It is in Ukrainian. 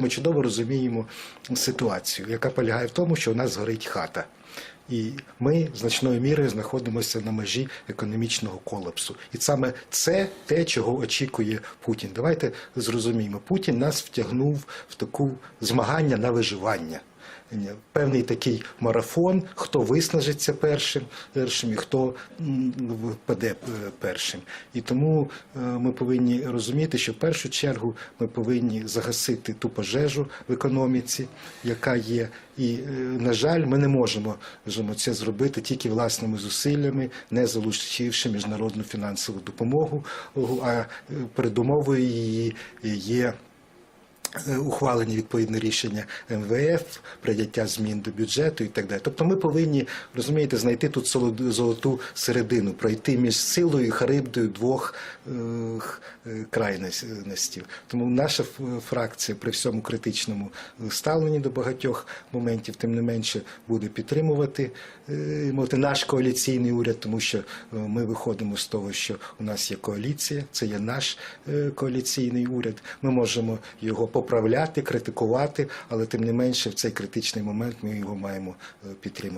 Ми чудово розуміємо ситуацію, яка полягає в тому, що у нас горить хата. І ми значною мірою знаходимося на межі економічного колапсу. І саме це те, чого очікує Путін. Давайте зрозуміємо, Путін нас втягнув в таку змагання на виживання. Певний такий марафон, хто виснажиться першим, першим і хто впаде е, першим. І тому е, ми повинні розуміти, що в першу чергу ми повинні загасити ту пожежу в економіці, яка є. І, е, на жаль, ми не можемо це зробити тільки власними зусиллями, не залучивши міжнародну фінансову допомогу, а передумовою її є. Е, Ухвалені відповідне рішення МВФ, прийняття змін до бюджету і так далі. Тобто ми повинні розумієте, знайти тут золоту середину, пройти між силою і харибдою двох е, е, крайностей. Тому наша фракція при всьому критичному ставленні до багатьох моментів, тим не менше, буде підтримувати наш коаліційний уряд, тому що ми виходимо з того, що у нас є коаліція, це є наш коаліційний уряд. Ми можемо його поправляти, критикувати, але тим не менше в цей критичний момент ми його маємо е, підтримати.